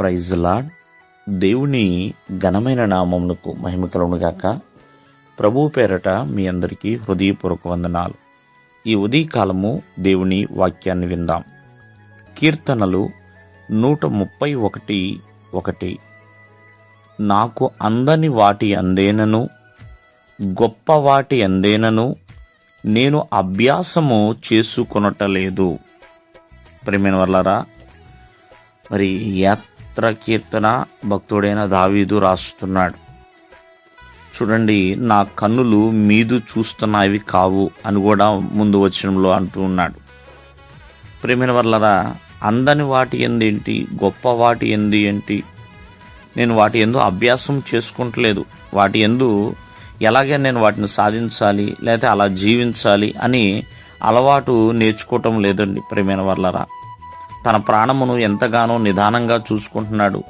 Praise lord దేవుని ఘనమైన నామమునకు మహిమ కలుగునుగాక ప్రభు పేరట మీ అందరికీ హృదయపూర్వక వందనాలు. ఈ ఉదయకాలము దేవుని వాక్యాన్ని విందాం. కీర్తనలు నూట ముప్పై ఒకటి ఒకటి. నాకు అందని వాటి అందేనను గొప్ప వాటి అందేనను నేను అభ్యాసము చేసుకొనటలేదు. ప్రేమైన వల్లరా మరి స్తోత్ర కీర్తన భక్తుడైన దావీదు రాస్తున్నాడు. చూడండి నా కన్నులు మీదు చూస్తున్నవి కావు అని కూడా ముందు వచనంలో అంటూ ఉన్నాడు. ప్రేమిన వల్లరా అందని వాటి ఎందేంటి గొప్ప వాటి ఎంది ఏంటి? నేను వాటి ఎందు అభ్యాసం చేసుకుంటలేదు. వాటి ఎందు ఎలాగే నేను వాటిని సాధించాలి లేకపోతే అలా జీవించాలి అని అలవాటు నేర్చుకోవటం లేదండి ప్రేమైన వర్లరా. తన ప్రాణమును ఎంతగానో నిదానంగా చూసుకుంటున్నాడు.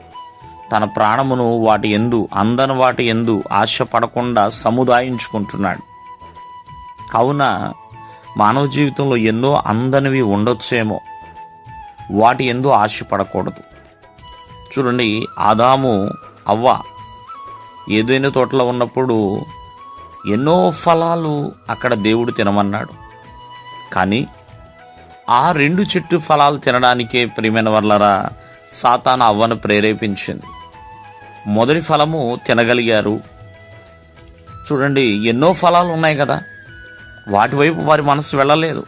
తన ప్రాణమును వాటి ఎందు అందని వాటి ఎందు ఆశపడకుండా సముదాయించుకుంటున్నాడు. కావున మానవ జీవితంలో ఎన్నో అందనివి ఉండొచ్చేమో. వాటి ఎందు ఆశపడకూడదు. చూడండి ఆదాము అవ్వ ఏదైనా తోటలో ఉన్నప్పుడు ఎన్నో ఫలాలు అక్కడ దేవుడు తినమన్నాడు. కానీ ఆ రెండు చెట్టు ఫలాలు తినడానికే ప్రియమైన వర్లరా సాతాను అవ్వను ప్రేరేపించింది. మొదటి ఫలము తినగలిగారు. చూడండి ఎన్నో ఫలాలు ఉన్నాయి కదా. వాటి వైపు వారి మనసు వెళ్ళలేదు.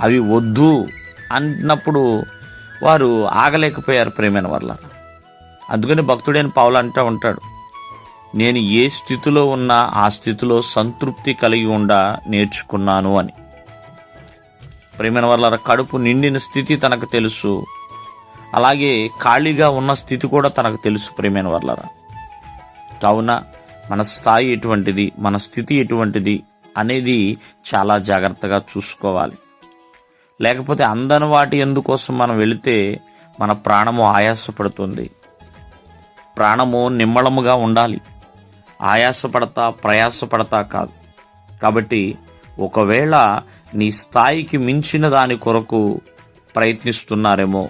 అవి వద్దు అన్నప్పుడు వారు ఆగలేకపోయారు ప్రేమైన వల్ల అందుకని భక్తుడైన పావులు అంటూ ఉంటాడు నేను ఏ స్థితిలో ఉన్నా ఆ స్థితిలో సంతృప్తి కలిగి ఉండ నేర్చుకున్నాను అని. ప్రేమైన వాళ్ళ కడుపు నిండిన స్థితి తనకు తెలుసు. అలాగే ఖాళీగా ఉన్న స్థితి కూడా తనకు తెలుసు ప్రేమైన వర్లరా. కావున మన స్థాయి ఎటువంటిది మన స్థితి ఎటువంటిది అనేది చాలా జాగ్రత్తగా చూసుకోవాలి. లేకపోతే అందని వాటి ఎందుకోసం మనం వెళితే మన ప్రాణము ఆయాసపడుతుంది. ప్రాణము నిమ్మళముగా ఉండాలి. ఆయాసపడతా ప్రయాసపడతా కాదు. కాబట్టి ఒకవేళ నీ స్థాయికి మించిన దాని కొరకు ప్రయత్నిస్తున్నారేమో.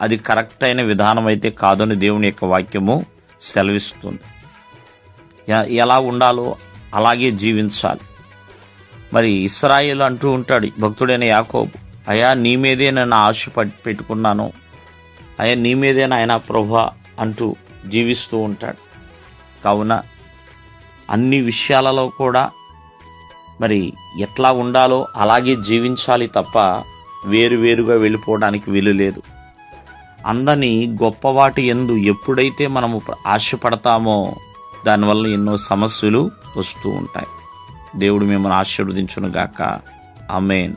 అది కరెక్ట్ అయిన విధానం అయితే కాదని దేవుని యొక్క వాక్యము సెలవిస్తుంది. ఎలా ఉండాలో అలాగే జీవించాలి. మరి ఇస్రాయిల్ అంటూ ఉంటాడు భక్తుడైన యాకోబు అయా నీ మీదే నేను ఆశ పెట్టుకున్నాను. అయ్యా నీ మీదే ఆయన ప్రభా అంటూ జీవిస్తూ ఉంటాడు. కావున అన్ని విషయాలలో కూడా మరి ఎట్లా ఉండాలో అలాగే జీవించాలి తప్ప వేరువేరుగా వెళ్ళిపోవడానికి వీలు లేదు. అందని గొప్పవాటి ఎందు ఎప్పుడైతే మనము ఆశపడతామో దానివల్ల ఎన్నో సమస్యలు వస్తూ ఉంటాయి. దేవుడు మిమ్మల్ని ఆశీర్వదించునుగాక. అమేన్